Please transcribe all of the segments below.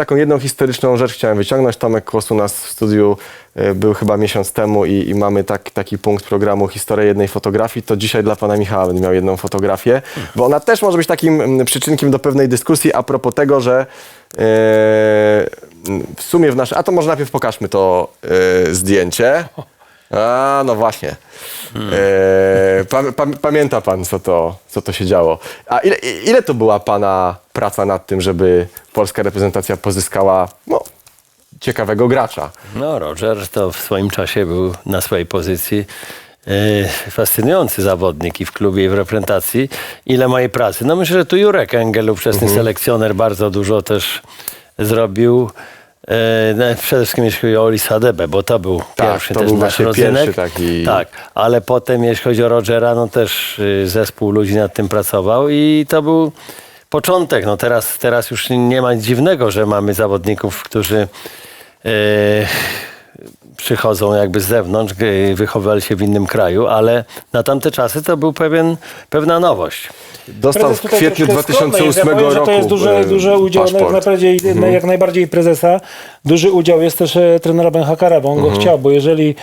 Taką jedną historyczną rzecz chciałem wyciągnąć. Tomek Kłos u nas w studiu y, był chyba miesiąc temu i, i mamy tak, taki punkt programu Historia jednej fotografii. To dzisiaj dla pana Michała będę miał jedną fotografię, bo ona też może być takim mm, przyczynkiem do pewnej dyskusji a propos tego, że y, w sumie w naszym... A to może najpierw pokażmy to y, zdjęcie. A, no właśnie. E, pa, pa, pamięta pan, co to, co to się działo. A ile, ile to była pana praca nad tym, żeby polska reprezentacja pozyskała no, ciekawego gracza? No, Roger to w swoim czasie był na swojej pozycji e, fascynujący zawodnik i w klubie, i w reprezentacji. Ile mojej pracy? No myślę, że tu Jurek Engel, ówczesny Mhm. selekcjoner, bardzo dużo też zrobił. E, no, przede wszystkim jeśli chodzi o Olisa Debę, bo to był Tak, pierwszy to też był nasz rodzynek. pierwszy taki- Tak, ale potem jeśli chodzi o Rogera, no też y, zespół ludzi nad tym pracował i to był początek. No teraz, teraz już nie ma nic dziwnego, że mamy zawodników, którzy e, przychodzą jakby z zewnątrz, wychowywali się w innym kraju, ale na tamte czasy to był pewien, pewna nowość. Dostał w kwietniu troszkę skromny 2008 jest. ja powiem, że roku To jest duży, e, duży udział, no, jak, najbardziej, Mhm. jak najbardziej prezesa. Duży udział jest też e, trenera Benhakera, bo on Mhm. go chciał, bo jeżeli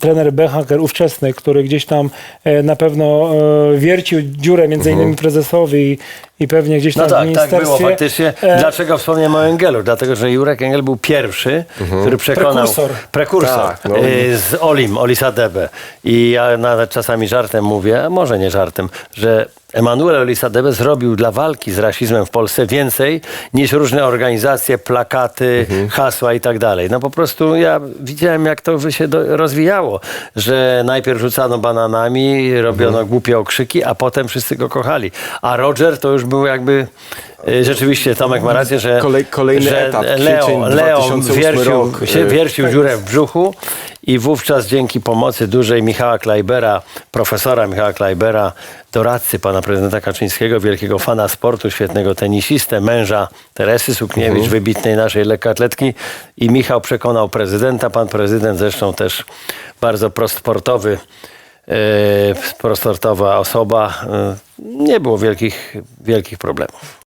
trener Benhaker ówczesny, który gdzieś tam e, na pewno wiercił dziurę między Mhm. innymi prezesowi i, pewnie gdzieś tam No w tak, tak było ministerstwie. faktycznie. Dlaczego wspomniałem o Engelu? Dlatego, że Jurek Engel był pierwszy, który przekonał... Prekursor. Prekursor. Tak, no. y, z Olim, Olisa Debe. I ja nawet czasami żartem mówię, a może nie żartem, że Emanuel Olisadebe zrobił dla walki z rasizmem w Polsce więcej niż różne organizacje, plakaty, hasła i tak dalej. No po prostu ja widziałem, jak to się do, rozwijało, że najpierw rzucano bananami, robiono głupie okrzyki, a potem wszyscy go kochali. A Roger to już był jakby y, rzeczywiście Tomek ma rację, że, Kolej- kolejny że etap, Leo, Leo 2008 wiercił, rok, się y, wiercił dziurę w brzuchu i wówczas dzięki pomocy dużej Michała Klajbera, profesora Michała Klajbera, doradcy pana prezydenta Kaczyńskiego, wielkiego fana sportu, świetnego tenisistę, męża Teresy Sukniewicz, wybitnej naszej lekkoatletki. I Michał przekonał prezydenta, pan prezydent zresztą też bardzo prosportowy, e, prosportowa osoba, e, nie było wielkich, wielkich problemów.